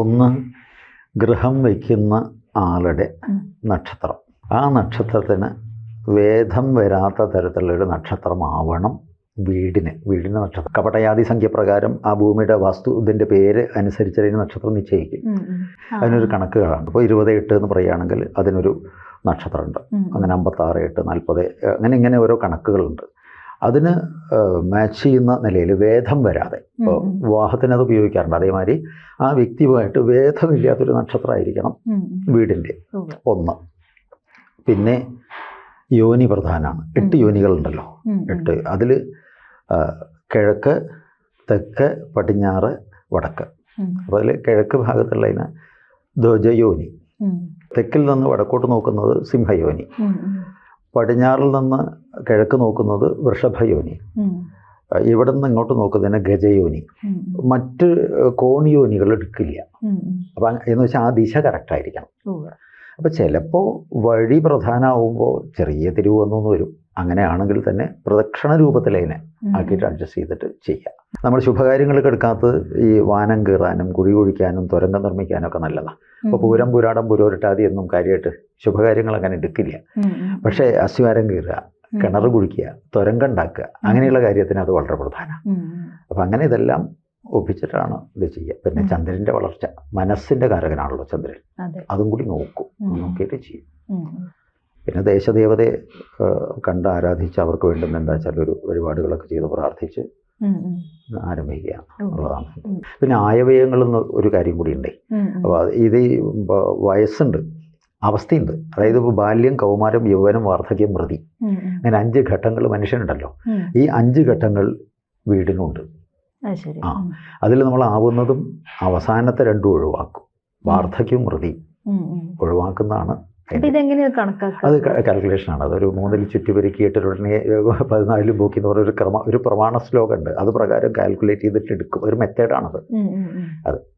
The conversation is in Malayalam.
ഒന്ന് ഗ്രഹം വയ്ക്കുന്ന ആളുടെ നക്ഷത്രം. ആ നക്ഷത്രത്തിന് വേദം വരാത്ത തരത്തിലുള്ളൊരു നക്ഷത്രമാവണം വീടിന്. വീടിന്റെ നക്ഷത്രം. കപടയാതി സംഖ്യ പ്രകാരം ആ ഭൂമിയുടെ വാസ്തു ഇതിന്റെ പേര് അനുസരിച്ച് അതിന് നക്ഷത്രം നിശ്ചയിക്കും. അതിനൊരു കണക്കുകളാണ്. ഇപ്പോൾ ഇരുപത് എട്ട് എന്ന് പറയുകയാണെങ്കിൽ അതിനൊരു നക്ഷത്രമുണ്ട്. അങ്ങനെ അമ്പത്താറ് എട്ട് നാൽപ്പത് അങ്ങനെ ഇങ്ങനെ ഓരോ കണക്കുകളുണ്ട്. അതിന് മാച്ച് ചെയ്യുന്ന നിലയിൽ വേദം വരാതെ ഇപ്പോൾ. വിവാഹത്തിന് അത് ഉപയോഗിക്കാറുണ്ട് അതേമാതിരി ആ വ്യക്തിയുമായിട്ട് വേദമില്ലാത്തൊരു നക്ഷത്രമായിരിക്കണം. വീടിന്റെ. ഒന്ന് പിന്നെ യോനി പ്രധാനമാണ് എട്ട് യോനികളുണ്ടല്ലോ. എട്ട് അതിൽ കിഴക്ക് തെക്ക് പടിഞ്ഞാറ് വടക്ക് അപ്പോൾ അതിൽ കിഴക്ക് ഭാഗത്തുള്ളതിന് ധ്വജയോനി. തെക്കിൽ നിന്ന് വടക്കോട്ട് നോക്കുന്നത് സിംഹയോനി. പടിഞ്ഞാറിൽ നിന്ന് കിഴക്ക് നോക്കുന്നത് വൃഷഭയോനി. ഇവിടെ നിന്ന് ഇങ്ങോട്ട് നോക്കുന്നതിന് ഗജയോനി. മറ്റ് കോണിയോനികൾ എടുക്കില്ല. അപ്പം എന്ന് വെച്ചാൽ ആ ദിശ കറക്റ്റായിരിക്കണം ആയിരിക്കണം. അപ്പോൾ ചിലപ്പോൾ വഴി പ്രധാനമാവുമ്പോൾ ചെറിയ തിരിവ് വന്നൊന്ന് വരും. അങ്ങനെയാണെങ്കിൽ തന്നെ പ്രദക്ഷിണ രൂപത്തിലതിനെ അതിനെ ആക്കിയിട്ട് അഡ്ജസ്റ്റ് ചെയ്തിട്ട് ചെയ്യാം. നമ്മൾ ശുഭകാര്യങ്ങൾക്ക് എടുക്കാത്തത് ഈ വാനം കീറാനും കുഴി കുഴിക്കാനും തുരങ്കം നിർമ്മിക്കാനും ഒക്കെ നല്ലതാണ് അപ്പോൾ പൂരം പുരാടം പുരോരട്ടാതി എന്നും കാര്യമായിട്ട് ശുഭകാര്യങ്ങൾ അങ്ങനെ എടുക്കില്ല. പക്ഷേ അശ്വാരം കീറുക കിണർ കുഴിക്കുക തുരങ്കണ്ടാക്കുക അങ്ങനെയുള്ള കാര്യത്തിന് അത് വളരെ പ്രധാനം. അപ്പം അങ്ങനെ ഇതെല്ലാം ഒപ്പിച്ചിട്ടാണ് ഇത് ചെയ്യുക. പിന്നെ ചന്ദ്രന്റെ ചന്ദ്രന്റെ വളർച്ച മനസ്സിന്റെ കാരകനാണല്ലോ ചന്ദ്രൻ. അതെ. കൂടി നോക്കും. നോക്കിയിട്ട് ചെയ്യും. പിന്നെ ദേശദേവതയെ കണ്ട് ആരാധിച്ച് അവർക്ക് വേണ്ടുന്ന എന്താ വെച്ചാൽ ഒരു വഴിപാടുകളൊക്കെ ചെയ്ത് പ്രാർത്ഥിച്ച്. ആരംഭിക്കുക എന്നുള്ളതാണ്. പിന്നെ ആയവ്യയങ്ങൾ ഒരു കാര്യം കൂടി ഉണ്ട്. അപ്പോൾ ഇത് വയസ്സുണ്ട്. അവസ്ഥയുണ്ട്. അതായത് ഇപ്പോൾ ബാല്യം കൗമാരം യൗവനം വാർദ്ധക്യം മൃതി. അങ്ങനെ അഞ്ച് ഘട്ടങ്ങൾ മനുഷ്യനുണ്ടല്ലോ. ഈ അഞ്ച് ഘട്ടങ്ങൾ വീടിനുണ്ട്. ആ. അതിൽ നമ്മൾ ആവുന്നതും അവസാനത്തെ രണ്ടും ഒഴിവാക്കും. വാർദ്ധക്യവും മൃതി. ഒഴിവാക്കുന്നതാണ് അത് കാൽക്കുലേഷൻ കാൽക്കുലേഷനാണ് അതൊരു മൂന്നിൽ ചുറ്റി പെരുക്കിയിട്ട് ഉടനെ പതിനാലിലും പോക്കി എന്ന് പറഞ്ഞ ഒരു ക്രമ ഒരു പ്രമാണ ശ്ലോകമുണ്ട്. അത് പ്രകാരം കാൽക്കുലേറ്റ് ചെയ്തിട്ട് എടുക്കും. ഒരു മെത്തേഡാണത്. അത്.